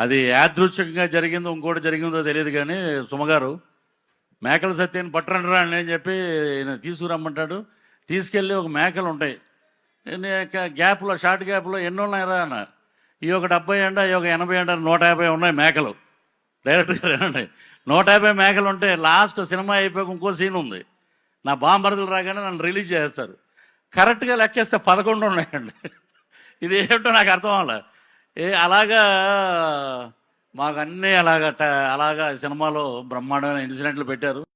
అది యాదృచ్ఛికంగా జరిగిందో ఇంకోటి జరిగిందో తెలియదు కానీ సుమగారు మేకల సత్యాన్ని పట్టరండి రా అని చెప్పి ఈయన తీసుకురమ్మంటాడు. తీసుకెళ్ళి ఒక మేకలు ఉంటాయి. నేను గ్యాప్లో షార్ట్ గ్యాప్లో ఎన్ని ఉన్నాయిరా అన్న. ఈ ఒక డెబ్బై ఎండ ఈ ఒక ఎనభై ఎండ నూట యాభై ఉన్నాయి మేకలు. డైరెక్ట్గా ఉన్నాయి నూట యాభై మేకలు ఉంటే లాస్ట్ సినిమా అయిపోయాక ఇంకో సీన్ ఉంది. నా బాంబరదలు రాగానే నన్ను రిలీజ్ చేస్తారు. కరెక్ట్గా లెక్కేస్తే పదకొండు ఉన్నాయండి. ఇది ఏమిటో నాకు అర్థం అవ్వలే ఏ అలాగా మాకు అన్నీ అలాగా ట- అలాగా సినిమాలో బ్రహ్మాండమైన ఇన్సిడెంట్లు పెట్టారు.